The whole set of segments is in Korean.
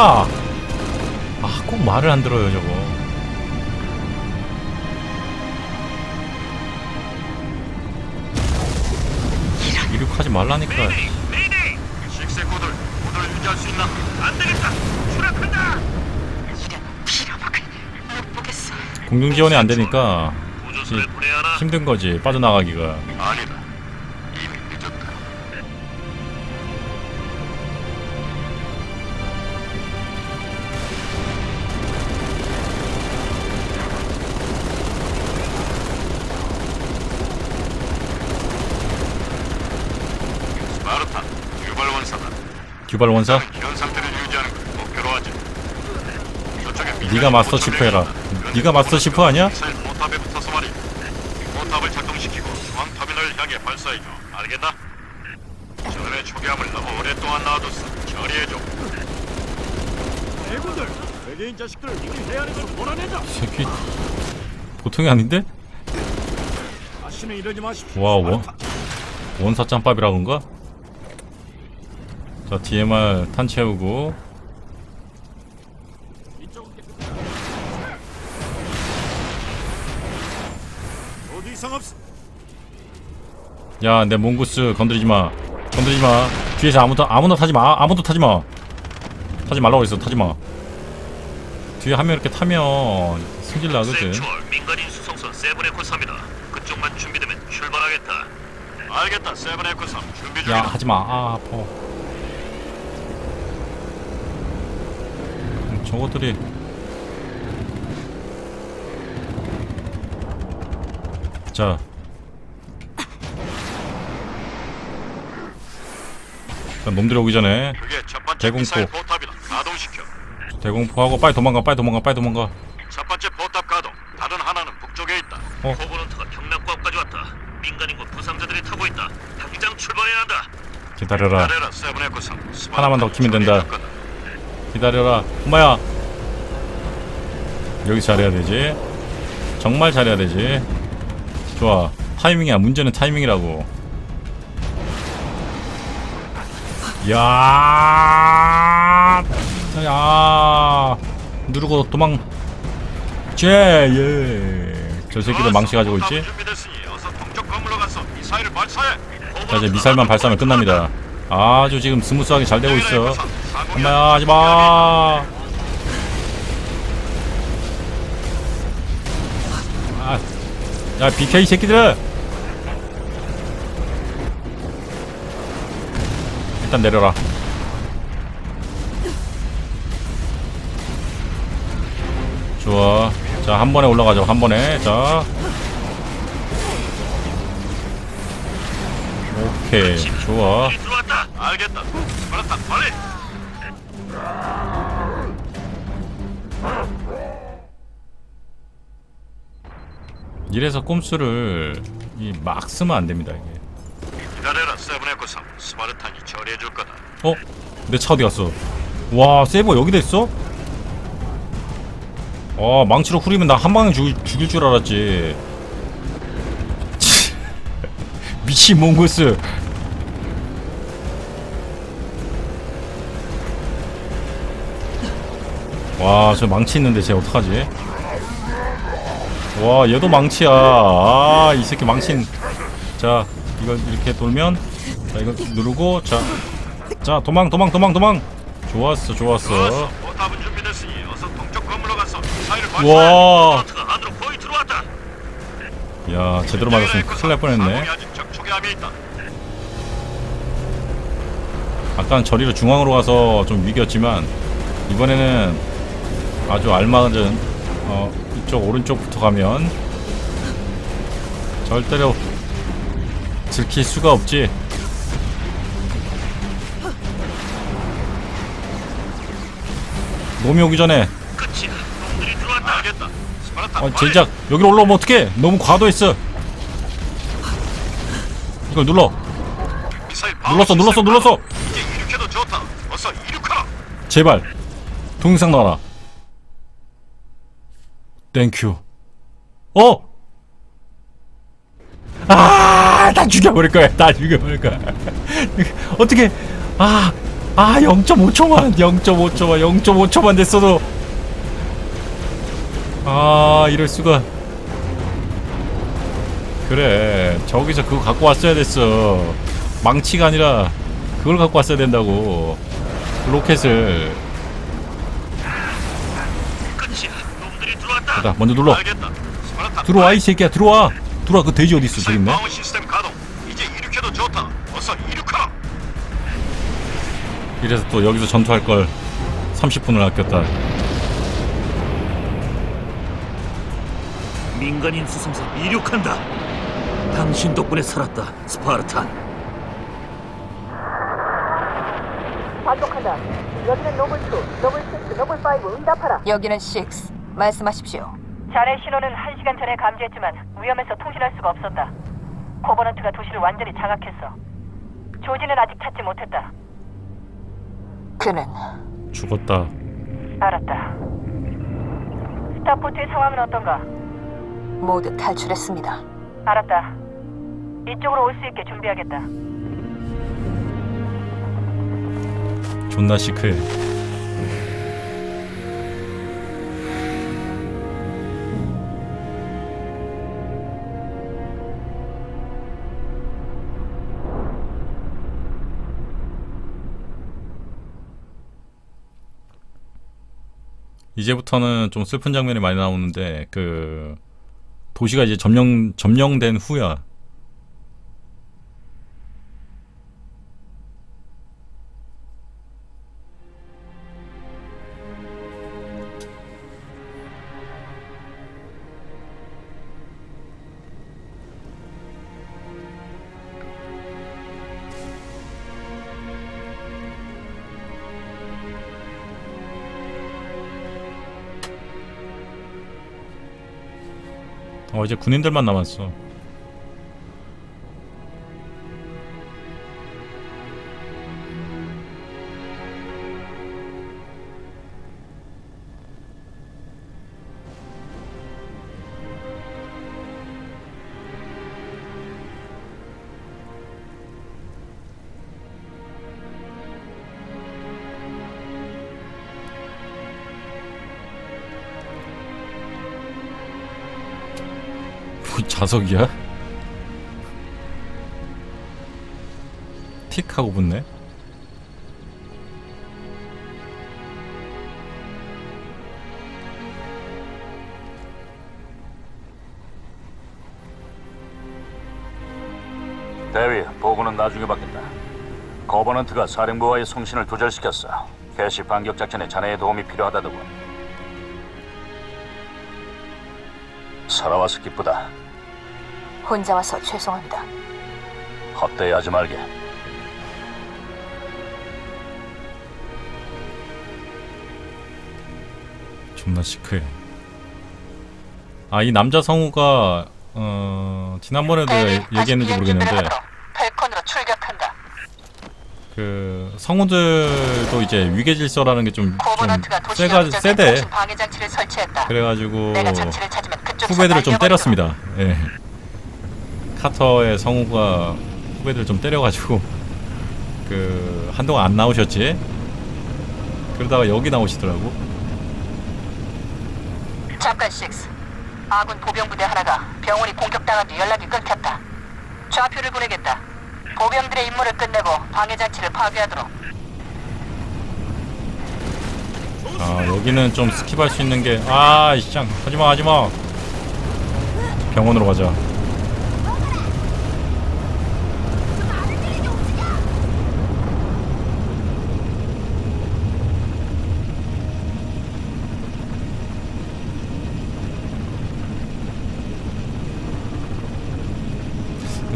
아, 아, 꼭 말을 안 들어요, 저거. 이륙하지 말라니까. 메이데이! 메이데이! 식세 코드를 코드를 유지할 수 있나? 안 되겠다! 추락한다! 이런 빌어먹을 못 보겠어. 공중 지원이 안 되니까? 힘든 거지 빠져나가기가. 아니다. 규발 원사. 현 상태를 유지하는 걸 목표로 하지. 저쪽에 네가 마스터 치프 해라. 네가 마스터 치프 아니야? 미사일 포탑에 붙어서 말이야. 포탑을 작동시키고 중앙 터미널을 향해 발사해줘. 알겠나? 저놈의 초기함을 너무 오랫동안 놔뒀어. 처리해줘. 애군들 외계인 자식들을 이 해안에서 몰아낸다. 이 새끼 보통이 아닌데? 다시는 이러지 마십시오. 와, 원, 스파르타. 원사 짬밥이라던가? 자, DMR 탄 채우고. 야, 내 몽구스 건드리지 마. 건드리지 마. 뒤에서 아무도, 아무나 타지 마. 아무도 타지 마. 타지 말라고 그랬어. 타지 마. 뒤에 한 명 이렇게 타면 승질 나거든. 민간인 수송선 세븐에코 3이다. 그쪽만 준비되면 출발하겠다. 알겠다. 세븐에코 3 준비 야, 중이다. 하지 마. 아, 아파. 저것들이. 자. 일단 놈들이 오기 전에 그게 첫 번째 대공포. 미사일 포탑이다. 가동시켜. 대공포하고 빨리 도망가, 빨리 도망가, 빨리 도망가. 첫 번째 포탑 가동. 다른 하나는 북쪽에 있다. 어. 코브런트가 경납고까지 왔다. 민간인과 부상자들이 타고 있다. 당장 출발해야 한다. 기다려라. 아래라 세븐 에코 3. 하나만 더 키면 된다. 기다려라. 엄마야. 여기 잘해야 되지. 정말 잘해야 되지. 좋아. 타이밍이야. 문제는 타이밍이라고. 야. 야. 누르고 도망. 쟤 예. 저 새끼도 망치 가지고 있지. 자 이제 미사일만 발사하면 끝납니다. 아주 지금 스무스하게 잘 되고 있어. 엄마야 하지 마. 아, 야이 새끼들. 일단 내려라. 좋아. 자 한 번에 올라가자. 한 번에. 자. 오케이. 좋아. 알겠다. 스파르타 빨리. 이래서 꼼수를 이막 쓰면 안 됩니다 이게. 기다려라 세븐에코 3. 스파르탄이 처리해 줄 거다. 어? 내 차 어디 갔어? 와 세이버 여기다 있어? 아 망치로 후리면 나 한 방에 죽, 죽일 줄 알았지. 미친 몽고스. 와 저 망치 있는데 쟤 어떡하지? 와 얘도 망치야. 아 이 새끼 망친. 자 이걸 이렇게 돌면 자 이거 누르고 자. 자 도망 도망 도망 도망 좋았어 좋았어. 와. 야 제대로 맞았으면 큰일 날 뻔했네. 아까는 저리로 중앙으로 가서 좀 위기였지만 이번에는 아주 알맞은 어 이쪽 오른쪽부터 가면 절대로 들킬 수가 없지. 놈이 오기 전에. 빨리. 제작 여기로 올라오면 어떡해? 너무 과도했어. 이걸 눌러. 눌렀어 눌렀어 눌렀어. 제발. 동영상 나와라 땡큐 어? 아, 다 죽여버릴 거야. 다 죽여버릴 거야. 어떻게? 아, 아 0.5초만 0.5초만 0.5초만 됐어도 아 이럴 수가 그래 저기서 그거 갖고 왔어야 됐어 망치가 아니라 그걸 갖고 왔어야 된다고 로켓을 놈들이 들어왔다. 자 먼저 눌러 알겠다. 스파르타. 들어와 이 새끼야 들어와 들어와 그 돼지 어디 있어 저기 있네 방어 시스템 가동. 이제 이륙해도 좋다. 어서 이륙하라. 이래서 또 여기서 전투할 걸 30분을 아꼈다 민간인 수송선 이륙한다. 당신 덕분에 살았다, 스파르탄. 반복한다. 여기는 노블 2, 노블 6, 노블 5 응답하라. 여기는 6. 말씀하십시오. 자네 신호는 1시간 전에 감지했지만 위험해서 통신할 수가 없었다. 코버넌트가 도시를 완전히 장악했어. 조지는 아직 찾지 못했다. 그는 죽었다 알았다. 스타포트의 상황은 어떤가? 모두 탈출했습니다. 알았다. 이쪽으로 올 수 있게 준비하겠다. 존나 시크해 이제부터는 좀 슬픈 장면이 많이 나오는데 그 도시가 이제 점령 점령된 후야 어 이제 군인들만 남았어 자석이야? 틱 하고 붙네. 대위, 보고는 나중에 받겠다. 거버넌트가 사령부와의 송신을 두절시켰어. 캐시 반격 작전에 자네의 도움이 필요하다더군. 살아와서 기쁘다. 혼자 와서 죄송합니다. 헛되이하지 말게. 존나 시크해. 아 이 남자 성우가 어 지난번에도 얘기했는지 모르겠는데 펠컨으로 출격한다. 그 성우들도 이제 위계 질서라는 게좀좀 코버넌트가 도시 세가 세대. 통신 방해 장치를 설치했다. 그래가지고 내가 장치를 찾으면 그쪽 후배들을 좀 때렸습니다. 예. 카터의 성우가 후배들 좀 때려가지고 그 한동안 안 나오셨지. 그러다가 여기 나오시더라고. 잠깐 식스. 아군 보병 부대 하나가 병원이 공격당한 뒤 연락이 끊겼다. 좌표를 보내겠다. 보병들의 임무를 끝내고 방해 장치를 파괴하도록. 아 여기는 좀 스킵할 수 있는 게 아, 이짱 하지마 하지마. 병원으로 가자.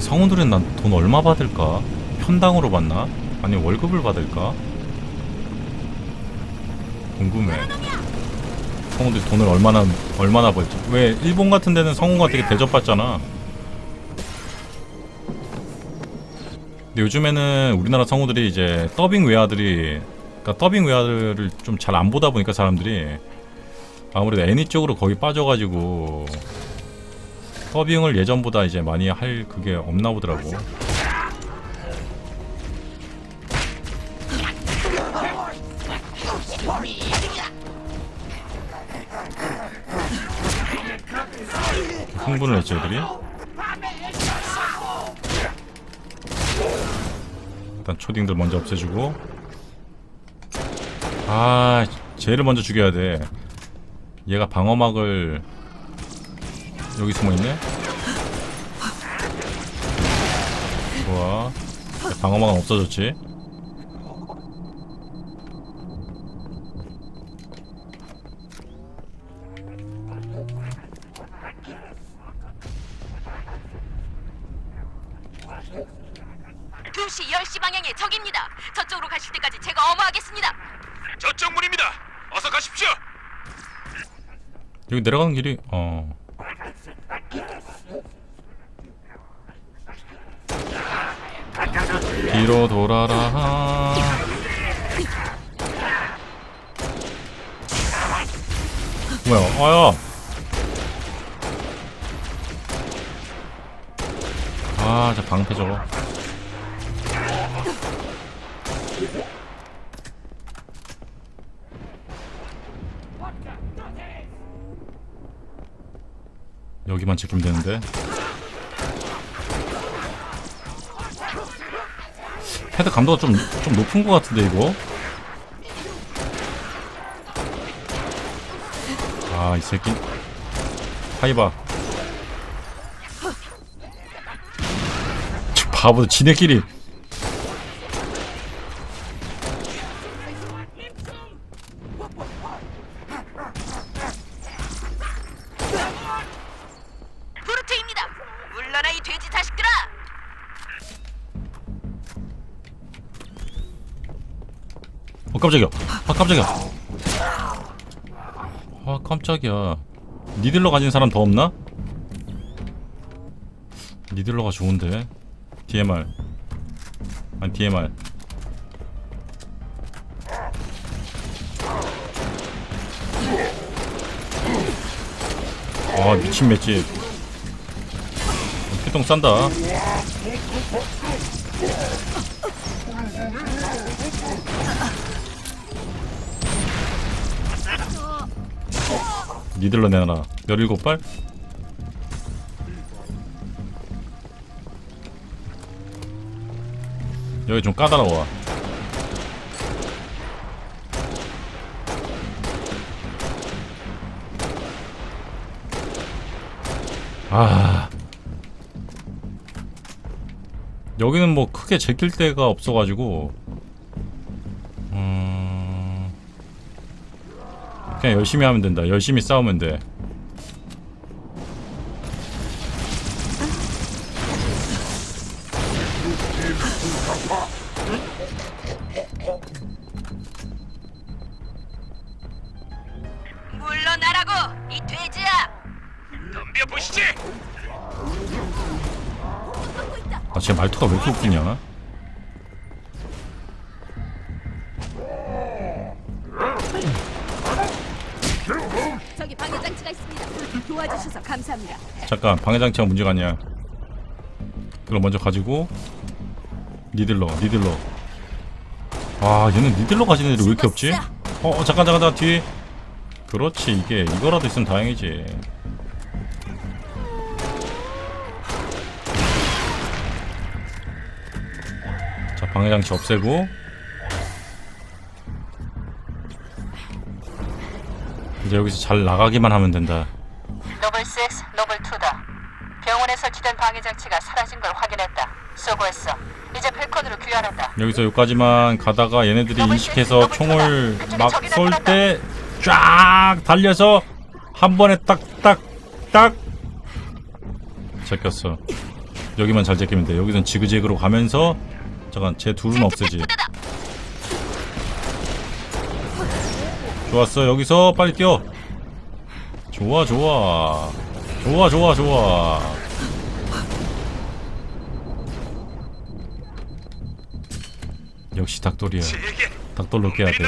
성우들은 난 돈 얼마 받을까? 편당으로 받나? 아니 월급을 받을까? 궁금해. 성우들이 돈을 얼마나 얼마나 벌지? 왜 일본 같은 데는 성우가 되게 대접받잖아. 근데 요즘에는 우리나라 성우들이 이제 더빙 외아들이 그러니까 더빙 외아들을 좀잘 안 보다 보니까 사람들이 아무래도 애니 쪽으로 거기 빠져가지고 더빙을 예전보다 이제 많이 할 그게 없나 보더라고. 흥분을 했죠 애들이? 일단 초딩들 먼저 없애주고. 아 쟤를 먼저 죽여야 돼. 얘가 방어막을 여기 숨어있네? 좋아. 방어막은 없어졌지? 두시 10시 방향의 적입 뭐야? 아야. 아 저 방패 저거. 여기만 지키면 되는데? 헤드 감도가 좀, 좀 높은 것 같은데 이거 아 이 새끼. 하이바. 저 바보들 지네끼리. 브루트입니다. 물러나 이 돼지 자식들아. 어 깜짝이야. 아 깜짝이야. 아 깜짝이야. 니들러 가진 사람 더 없나? 니들러가 좋은데? DMR 아니 DMR 아 미친 맷집. 피똥 싼다 니들러 내놔라 17발? 여기 좀 까다로워. 아. 여기는 뭐 크게 제낄 데가 없어가지고 그냥 열심히 하면 된다. 열심히 싸우면 돼. 물러나라고 이 돼지야. 덤벼 보시지. 아, 쟤 말투가 왜 이렇게 웃기냐? 있습니다. 도와주셔서 감사합니다. 잠깐, 방해장치가 문제가 아니야. 그걸 먼저 가지고, 니들러, 니들러. 아, 얘는 니들러 가진 애들이 왜 이렇게 없지? 어, 어 잠깐, 잠깐, 잠깐, 뒤에. 그렇지, 이게, 이거라도 있으면 다행이지. 자, 방해장치 없애고. 이제 여기서 잘 나가기만 하면 된다. 노블 6, 노블 2다. 병원에 설치된 방해 장치가 사라진 걸 확인했다. 수고했어. 이제 펠컨으로 귀환한다. 여기서 여기까지만 가다가 얘네들이 인식해서 총을 막 쏠 때 쫙 달려서 한 번에 딱딱딱 제꼈어. 여기만 잘 제끼면 돼. 여기선 지그재그로 가면서 잠깐 쟤 둘은 없애지. 좋았어. 여기서 빨리 뛰어. 좋아 좋아. 좋아 좋아 좋아. 역시 닭돌이야. 닭돌로 깨야 돼.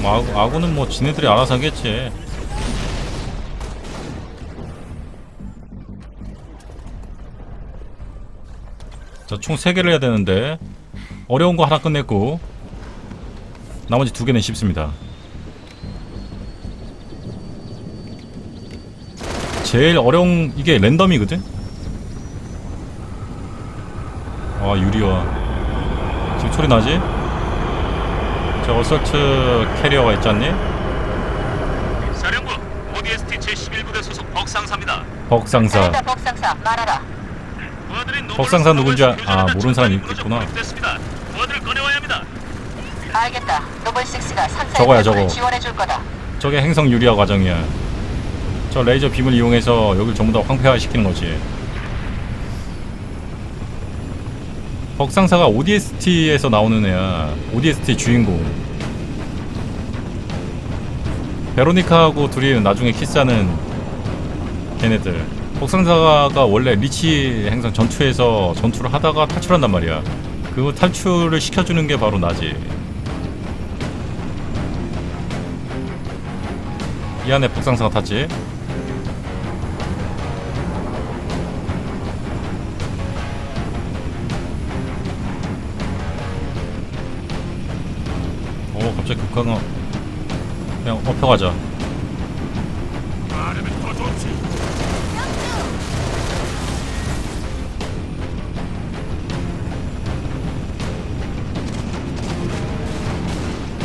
뭐 아구, 아구는 뭐 지네들이 알아서 하겠지. 자, 총 3개를 해야 되는데 어려운 거 하나 끝냈고 나머지 두 개는 쉽습니다. 제일 어려운 이게 랜덤이거든. 아 유리와 지금 소리 나지? 저 어설트 캐리어가 있지 않니? 사령부 ODST 제11부대 소속 벅상사입니다. 벅상사. 복상사 말하라. 부하들이 벅상사 누군지 아- 교전하다 아, 모르는 사람이 있겠구나. 무너져 됐습니다. 부하들을 꺼내와야 합니다. 알겠다. 노블 식스가 산사의 저거야, 저거. 지원해 줄 거다. 저게 행성 유리화 과정이야. 저 레이저 빔을 이용해서 여길 전부 다 황폐화 시키는 거지. 벅상사가 ODST에서 나오는 애야. ODST 주인공. 베로니카하고 둘이 나중에 키스하는 걔네들. 벅상사가 원래 리치 행성 전투에서 전투를 하다가 탈출한단 말이야. 그 탈출을 시켜주는 게 바로 나지. 이 안에 복상사가 탔지. 어 갑자기 급강하 그냥 좋지.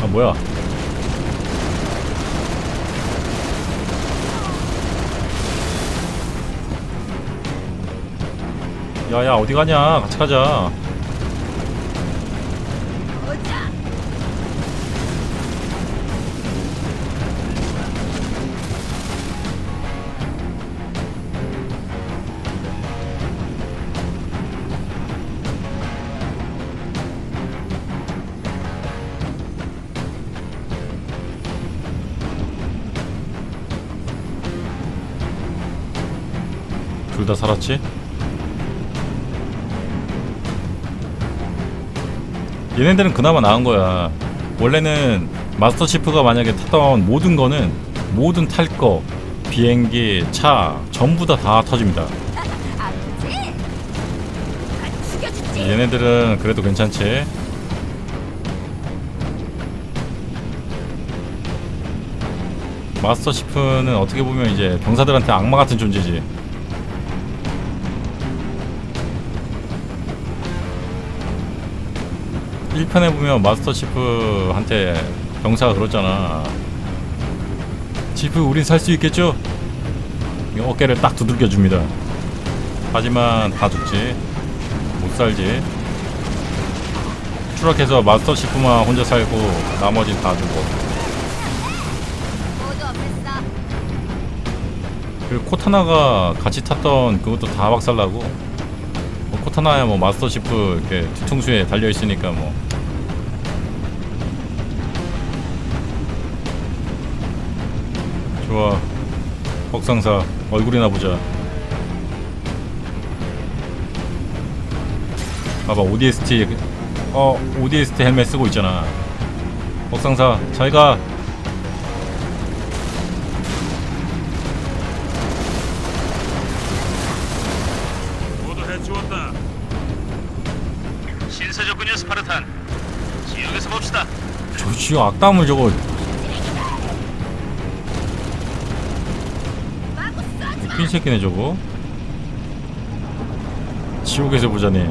아 뭐야? 야야 어디 가냐? 같이 가자. 둘 다 살았지? 얘네들은 그나마 나은 거야. 원래는 마스터 치프가 만약에 탔던 모든 거는 모든 탈 거, 비행기, 차 전부 다 다 터집니다. 아, 죽여주지. 얘네들은 그래도 괜찮지. 마스터 치프는 어떻게 보면 이제 병사들한테 악마 같은 존재지. 일편에 보면 마스터 치프한테 병사가 그러잖아. 치프, 우린 살 수 있겠죠? 이 어깨를 딱 두들겨 줍니다. 하지만 다 죽지. 못 살지. 추락해서 마스터 치프만 혼자 살고 나머진 다 죽어. 그리고 코타나가 같이 탔던 그것도 다 박살나고 뭐 코타나야 뭐 마스터 치프 이렇게 뒤통수에 달려 있으니까 뭐. 좋아. 벅상사 얼굴이나 보자. 봐봐 ODST 어 ODST 헬멧 쓰고 있잖아. 벅상사 잘가 저 지금 악담을 저거 웃긴 새끼네 저거 지옥에서 보자니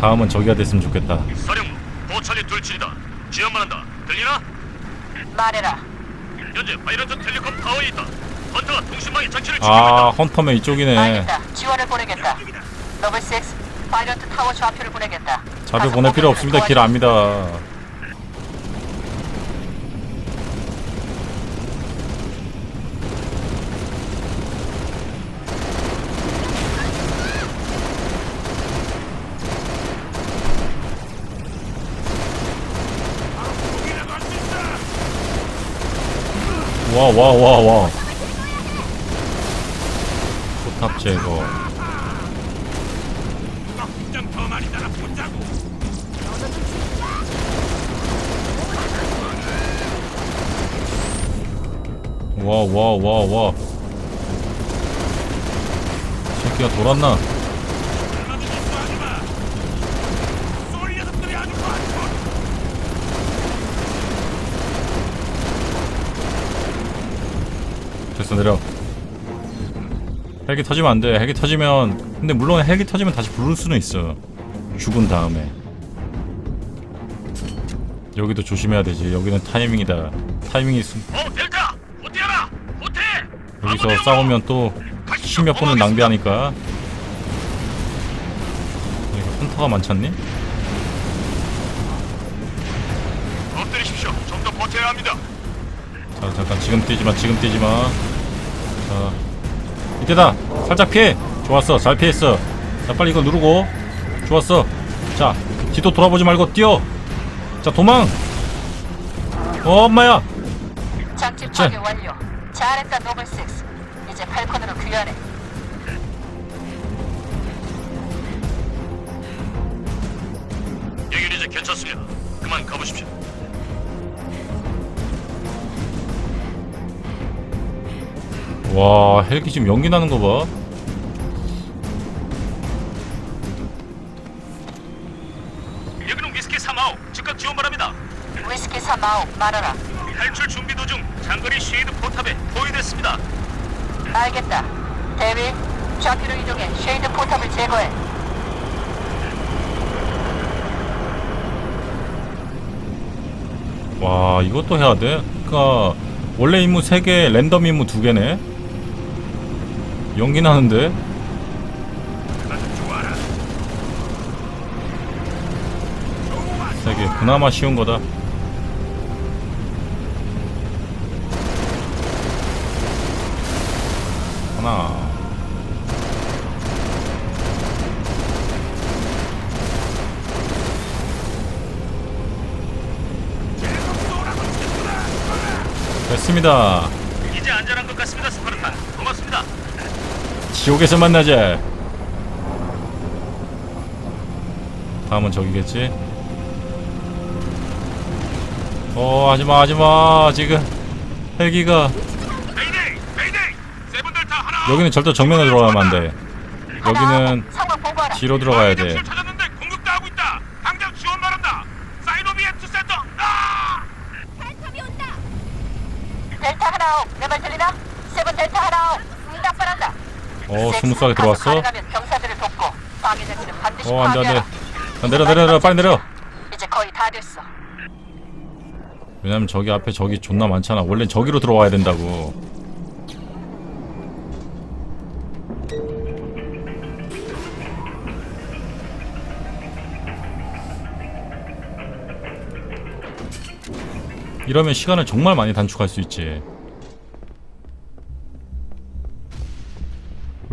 다음은 저기가 됐으면 좋겠다 사령부, 보찰이 둘치이다. 지원만 한다. 들리나? 말해라. 현재 바이런트 텔레콤 타워에 있다. 헌터가 통신망에 장치를 지키고 아 있다. 헌터맨 이쪽이네 알겠다. 지원을 보내겠다. 노블 식스, 파이런트 타워 좌표를 보내겠다. 자료 가서 보낼 필요 없습니다 길 도와줘. 압니다 와 와 와 와. 포탑 제거. 와 와 와 와. 새끼가 돌았나 얼마든지 쏘지 마. 쏠 녀석들이 아주 많고. 됐어 내려. 헬기 터지면 안돼. 헬기 터지면 근데 물론 헬기 터지면 다시 부를 수는 있어. 죽은 다음에. 여기도 조심해야 되지. 여기는 타이밍이다. 타이밍이 있어 델타! 호텔하라 호텔! 여기서 싸우면 또 십몇 분을 낭비하니까. 이거 헌터가 많잖니? 엎드리십시오. 좀 더 버텨야 합니다. 자 잠깐. 지금 뛰지마. 지금 뛰지마 자 이때다. 살짝 피해. 좋았어. 잘 피했어. 자 빨리 이거 누르고. 좋았어. 자 뒤도 돌아보지 말고 뛰어. 자 도망. 어 엄마야. 장치 자. 파괴 완료. 잘했다 노블 6. 이제 팔콘으로 귀환해. 여긴 이제 괜찮습니다. 그만 가보십시오 와 헬기 지금 연기 나는 거 봐 여기는 위스키 3아웃 즉각 지원 바랍니다 위스키 3아웃 말아라. 탈출 준비 도중 장거리 쉐이드 포탑에 포위됐습니다 알겠다. 대위, 좌표로 이동해 쉐이드 포탑을 제거해. 와 이것도 해야 돼? 그니까 원래 임무 3개 랜덤 임무 2개네 연기 나는데. 3개 그나마 쉬운 거다. 하나. 됐습니다. 이제 안전한 것 같습니다 지옥에서 만나자. 다음은 저기겠지. 어 하지마 하지마 지금 헬기가 여기는 절대 정면으로 들어가면 안 돼. 여기는. 뒤로 들어가야 돼. 장치를 찾았는데 공격도 하고 있다 당장 지원 바란다 사이노비에트 센터 아! 발탑이 온다. 델타 하나 아웃. 내 말 들리나? 세븐 델타 하나 아웃. 응답 바란다. 어 섹스, 스 무스하게 가서 들어왔어. 가능하면 병사들을 돕고 방해 장치는 반드시 어 안 돼 안 돼. 파괴하라. 야, 내려 내려 내려 빨리 내려. 이제 거의 다 됐어. 왜냐면 저기 앞에 저기 존나 많잖아. 원래 저기로 들어와야 된다고. 이러면 시간을 정말 많이 단축할 수 있지.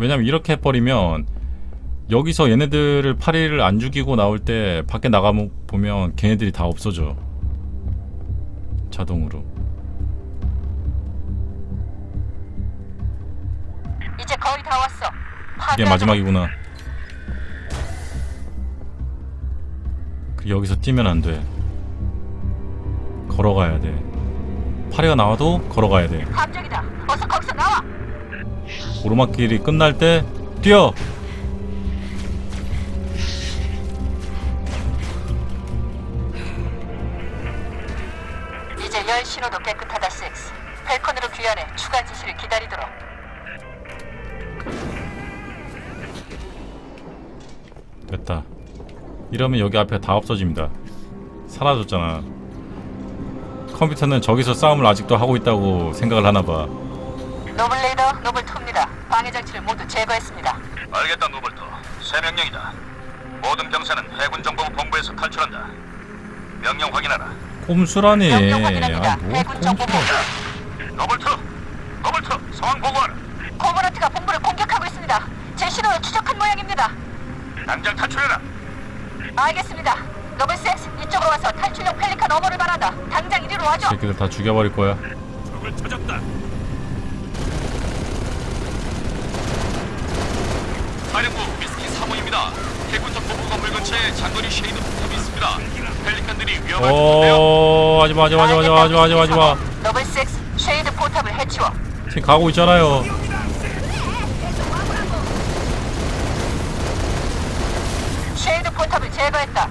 왜냐면 이렇게 해버리면 여기서 얘네들을 파리를 안 죽이고 나올 때 밖에 나가면 보면 걔네들이 다 없어져. 자동으로. 이제 거의 다 왔어. 이게. 마지막이구나. 그 여기서 뛰면 안 돼. 걸어가야 돼. 파리가 나와도 걸어가야 돼. 함정이다. 오르막길이 끝날 때 뛰어. 이제 열 신호도 깨끗하다 6. 펠컨으로 귀환해 추가 지시를 기다리도록. 됐다. 이러면 여기 앞에 다 없어집니다. 사라졌잖아. 컴퓨터는 저기서 싸움을 아직도 하고 있다고 생각을 하나 봐. 노블 레이더, 노블 2입니다. 방해 장치를 모두 제거했습니다. 알겠다 노벌터 새 명령이다 모든 병사는 해군 정보부 본부에서 탈출한다 명령 확인하라 꼼수라니. 명령 확인합니다. 아, 뭐 해군 정보부. 노벌터 노벌터 상황 보고하라 코버너트가 본부를 공격하고 있습니다. 제 신호를 추적한 모양입니다. 당장 탈출해라 알겠습니다. 노블 6 이쪽으로 와서 탈출용 펠리칸 어머를 말한다. 당장 이리로 와줘. 새끼들 다 죽여버릴 거야. 적을 찾았다. 사령부 위스키 3호입니다 해군 정보부 건물 근처에 장거리 쉐이드 포탑이 있습니다 펠리칸들이 위험할 텐데요 어, 하지 마, 하지 마, 하지 마, 하지 마, 하지 마, 하지마, 하지마. 노블 6 쉐이드 포탑을 해치워. 지금 가고 있잖아요. 쉐이드 포탑을 제거했다.